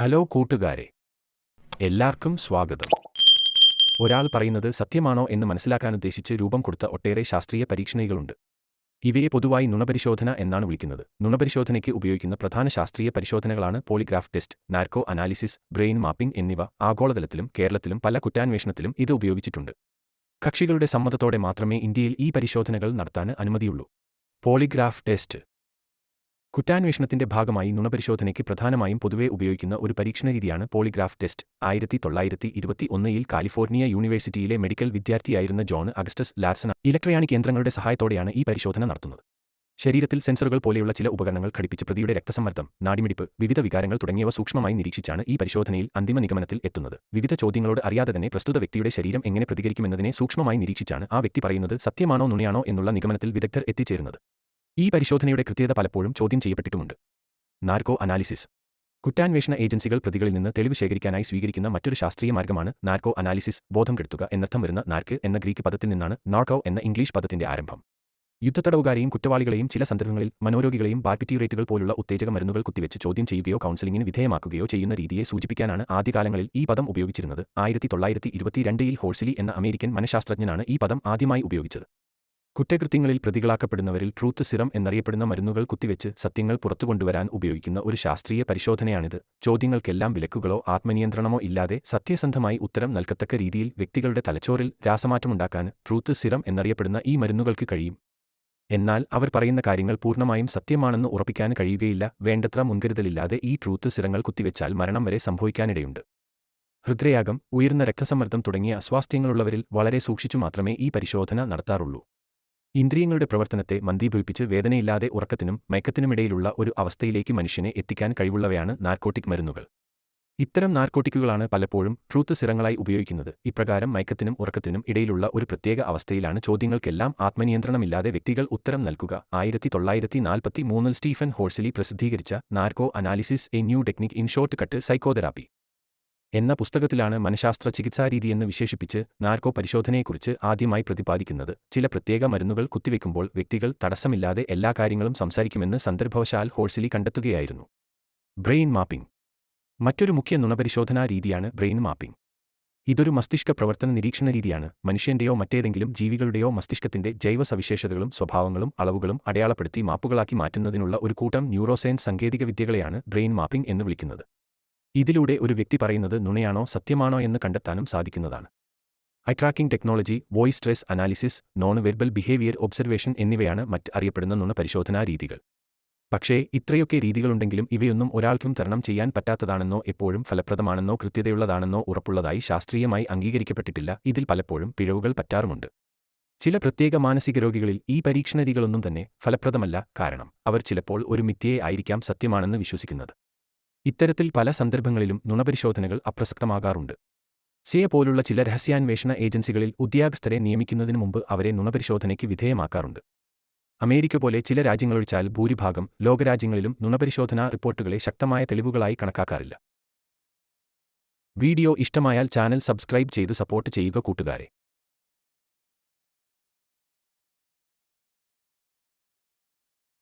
Hello കൂട്ടുകാരെ. എല്ലാവർക്കും സ്വാഗതം. ഒരാൾ പറയുന്നത് സത്യമാണോ എന്ന് മനസ്സിലാക്കാൻ ഉദ്ദേശിച്ച് രൂപം കൊടുത്ത ഒട്ടേറെ ശാസ്ത്രീയ പരീക്ഷണങ്ങളുണ്ട് ഇവയെ പൊതുവായി നുണപരിശോധന എന്നാണ് വിളിക്കുന്നത്. നുണപരിശോധനയ്ക്ക് ഉപയോഗിക്കുന്ന പ്രധാന ശാസ്ത്രീയ പരിശോധനകളാണ് polygraph test narco analysis brain mapping എന്നിവ ആഗോളതലത്തിലും കേരളത്തിലും പല കുറ്റാന്വേഷണത്തിലും ഇത് ഉപയോഗിച്ചിട്ടുണ്ട്. കക്ഷികളുടെ സമ്മതത്തോടെ മാത്രമേ ഇന്ത്യയിൽ ഈ പരിശോധനകൾ നടത്താൻ അനുമതിയുള്ളൂ. പോളിഗ്രാഫ് ടെസ്റ്റ് കുറ്റാന്വേഷണത്തിന്റെ ഭാഗമായി നുണപരിശോധനയ്ക്ക് പ്രധാനമായും പൊതുവെ ഉപയോഗിക്കുന്ന ഒരു പരീക്ഷണ രീതിയാണ് പോളിഗ്രാഫ് ടെസ്റ്റ്. ആയിരത്തി തൊള്ളായിരത്തി ഇരുപത്തി ഒന്നിൽ കാലിഫോർണിയ യൂണിവേഴ്സിറ്റിയിലെ മെഡിക്കൽ വിദ്യാർത്ഥിയായിരുന്ന ജോൺ അഗസ്റ്റസ് ലാർസൺ ഇലക്ട്രോണിക് യന്ത്രങ്ങളുടെ സഹായത്തോടെയാണ് ഈ പരിശോധന നടത്തുന്നത്. ശരീരത്തിൽ സെൻസറുകൾ പോലെയുള്ള ചില ഉപകരണങ്ങൾ ഘടിപ്പിച്ച് പ്രതിയുടെ രക്തസമ്മർദ്ദം നാടിമിടിപ്പ് വിവിധ വികാരങ്ങൾ തുടങ്ങിയവ സൂക്ഷ്മമായി നിരീക്ഷിച്ചാണ് ഈ പരിശോധനയിൽ അന്തിമ നിഗമനത്തിൽ എത്തുന്നത്. വിവിധ ചോദ്യങ്ങളോട് അറിയാതെ തന്നെ പ്രസ്തുത വ്യക്തിയുടെ ശരീരം എങ്ങനെ പ്രതികരിക്കുമെന്നതിനെ സൂക്ഷ്മമായി നിരീക്ഷിച്ചാണ് ആ വ്യക്തി പറയുന്നത് സത്യമാണോ നുണയാണോ എന്നുള്ള നിഗമനത്തിൽ വിദഗ്ധർ എത്തിച്ചേരുന്നത്. ഈ പരിശോധനയുടെ കൃത്യത പലപ്പോഴും ചോദ്യം ചെയ്യപ്പെട്ടിട്ടുമുണ്ട്. Narco analysis. കുറ്റാന്വേഷണ ഏജൻസികൾ പ്രതികളിൽ നിന്ന് തെളിവ് ശേഖരിക്കാനായി സ്വീകരിക്കുന്ന മറ്റൊരു ശാസ്ത്രീയ മാർഗമാണ് നാർക്കോ അനാലിസിസ് ബോധം കെടുത്തുക എന്നർത്ഥം വരുന്ന നാർക്ക് എന്ന ഗ്രീക്ക് പദത്തിൽ നിന്നാണ് നാർക്കോ എന്ന ഇംഗ്ലീഷ് പദത്തിന്റെ ആരംഭം. യുദ്ധത്തടവുകാരെയും കുറ്റവാളികളെയും ചില സന്ദർഭങ്ങളിൽ മനോരോഗികളെയും ബാക്ടീരിയേറ്റുകൾ പോലുള്ള ഉത്തേജക മരുന്നുകൾ കുത്തിവെച്ച് ചോദ്യം ചെയ്യുകയോ കൗൺസിലിംഗിന് വിധേയമാക്കുകയോ ചെയ്യുന്ന രീതിയെ സൂചിപ്പിക്കാനാണ് ആദ്യകാലങ്ങളിൽ ഈ പദം ഉപയോഗിച്ചിരുന്നത്. ആയിരത്തി തൊള്ളായിരത്തി ഇരുപത്തിരണ്ടിൽ ഹോഴ്സിലി എന്ന അമേരിക്കൻ മനഃശാസ്ത്രജ്ഞനാണ് ഈ പദം ആദ്യമായി ഉപയോഗിച്ചത്. കുറ്റകൃത്യങ്ങളിൽ പ്രതികളാക്കപ്പെടുന്നവരിൽ ട്രൂത്ത് സിറം എന്നറിയപ്പെടുന്ന മരുന്നുകൾ കുത്തിവെച്ച് സത്യങ്ങൾ പുറത്തുകൊണ്ടുവരാൻ ഉപയോഗിക്കുന്ന ഒരു ശാസ്ത്രീയ പരിശോധനയാണിത്. ചോദ്യങ്ങൾക്കെല്ലാം വിലക്കുകളോ ആത്മനിയന്ത്രണമോ ഇല്ലാതെ സത്യസന്ധമായി ഉത്തരം നൽകത്തക്ക രീതിയിൽ വ്യക്തികളുടെ തലച്ചോറിൽ രാസമാറ്റമുണ്ടാക്കാൻ ട്രൂത്ത് സിറം എന്നറിയപ്പെടുന്ന ഈ മരുന്നുകൾക്ക് കഴിയും. എന്നാൽ അവർ പറയുന്ന കാര്യങ്ങൾ പൂർണമായും സത്യമാണെന്ന് ഉറപ്പിക്കാൻ കഴിയുകയില്ല. വേണ്ടത്ര മുൻകരുതലില്ലാതെ ഈ ട്രൂത്ത് സിറങ്ങൾ കുത്തിവെച്ചാൽ മരണം വരെ സംഭവിക്കാനിടയുണ്ട്. ഹൃദ്രയാഗം ഉയർന്ന രക്തസമ്മർദ്ദം തുടങ്ങിയ അസ്വാസ്ഥ്യങ്ങളുള്ളവരിൽ വളരെ സൂക്ഷിച്ചു മാത്രമേ ഈ പരിശോധന നടത്താറുള്ളൂ. ഇന്ദ്രിയങ്ങളുടെ പ്രവർത്തനത്തെ മന്ദീഭവിപ്പിച്ച് വേദനയില്ലാതെ ഉറക്കത്തിനും മയക്കത്തിനുമിടയിലുള്ള ഒരു അവസ്ഥയിലേക്ക് മനുഷ്യനെ എത്തിക്കാൻ കഴിവുള്ളവയാണ് നാർക്കോട്ടിക് മരുന്നുകൾ. ഇത്തരം നാർക്കോട്ടിക്കുകളാണ് പലപ്പോഴും ട്രൂത്ത് സിറങ്ങളായി ഉപയോഗിക്കുന്നത്. ഇപ്രകാരം മയക്കത്തിനും ഉറക്കത്തിനും ഇടയിലുള്ള ഒരു പ്രത്യേക അവസ്ഥയിലാണ് ചോദ്യങ്ങൾക്കെല്ലാം ആത്മനിയന്ത്രണമില്ലാതെ വ്യക്തികൾ ഉത്തരം നൽകുക. ആയിരത്തി തൊള്ളായിരത്തി നാൽപ്പത്തി മൂന്നിൽ സ്റ്റീഫൻ ഹോഴ്സിലി പ്രസിദ്ധീകരിച്ച narco analysis a new technique in short cut psychotherapy. എന്ന പുസ്തകത്തിലാണ് മനഃശാസ്ത്ര ചികിത്സാരീതിയെന്ന് വിശേഷിപ്പിച്ച് നാർക്കോ പരിശോധനയെക്കുറിച്ച് ആദ്യമായി പ്രതിപാദിക്കുന്നത്. ചില പ്രത്യേക മരുന്നുകൾ കുത്തിവെക്കുമ്പോൾ വ്യക്തികൾ തടസ്സമില്ലാതെ എല്ലാ കാര്യങ്ങളും സംസാരിക്കുമെന്ന് സന്ദർഭവശാൽ ഹോഴ്സിലി കണ്ടെത്തുകയായിരുന്നു. Brain mapping. മറ്റൊരു മുഖ്യ നുണപരിശോധനാ രീതിയാണ് ബ്രെയിൻ മാപ്പിംഗ്. ഇതൊരു മസ്തിഷ്ക പ്രവർത്തന നിരീക്ഷണ രീതിയാണ്. മനുഷ്യന്റെയോ മറ്റേതെങ്കിലും ജീവികളുടെയോ മസ്തിഷ്കത്തിന്റെ ജൈവ സവിശേഷതകളും സ്വഭാവങ്ങളും അളവുകളും അടയാളപ്പെടുത്തി മാപ്പുകളാക്കി മാറ്റുന്നതിനുള്ള ഒരു കൂട്ടം ന്യൂറോസയൻസ് സാങ്കേതിക വിദ്യകളെയാണ് ബ്രെയിൻ മാപ്പിംഗ് എന്ന് വിളിക്കുന്നത്. ഇതിലൂടെ ഒരു വ്യക്തി പറയുന്നത് നുണയാണോ സത്യമാണോ എന്ന് കണ്ടെത്താനും സാധിക്കുന്നതാണ്. Eye tracking technology voice stress analysis non verbal behaviour observation എന്നിവയാണ് മറ്റ് അറിയപ്പെടുന്ന നുണ പരിശോധനാ രീതികൾ. പക്ഷേ ഇത്രയൊക്കെ രീതികളുണ്ടെങ്കിലും ഇവയൊന്നും ഒരാൾക്കും തരണം ചെയ്യാൻ പറ്റാത്തതാണെന്നോ എപ്പോഴും ഫലപ്രദമാണെന്നോ കൃത്യതയുള്ളതാണെന്നോ ഉറപ്പുള്ളതായി ശാസ്ത്രീയമായി അംഗീകരിക്കപ്പെട്ടിട്ടില്ല. ഇതിൽ പലപ്പോഴും പിഴവുകൾ പറ്റാറുമുണ്ട്. ചില പ്രത്യേക മാനസിക രോഗികളിൽ ഈ പരീക്ഷണ രീതികളൊന്നും തന്നെ ഫലപ്രദമല്ല. കാരണം അവർ ചിലപ്പോൾ ഒരു മിഥ്യയെ ആയിരിക്കാം സത്യമാണെന്ന് വിശ്വസിക്കുന്നത്. ഇത്തരത്തിൽ പല സന്ദർഭങ്ങളിലും നുണപരിശോധനകൾ അപ്രസക്തമാകാറുണ്ട്. സിയെ പോലുള്ള ചില രഹസ്യാന്വേഷണ ഏജൻസികളിൽ ഉദ്യോഗസ്ഥരെ നിയമിക്കുന്നതിന് മുമ്പ് അവരെ നുണപരിശോധനയ്ക്ക് വിധേയമാക്കാറുണ്ട്. അമേരിക്ക പോലെ ചില രാജ്യങ്ങളൊഴിച്ചാൽ ഭൂരിഭാഗം ലോകരാജ്യങ്ങളിലും നുണപരിശോധനാ റിപ്പോർട്ടുകളെ ശക്തമായ തെളിവുകളായി കണക്കാക്കാറില്ല. വീഡിയോ ഇഷ്ടമായാൽ ചാനൽ സബ്സ്ക്രൈബ് ചെയ്ത് സപ്പോർട്ട് ചെയ്യുക കൂട്ടുകാരെ.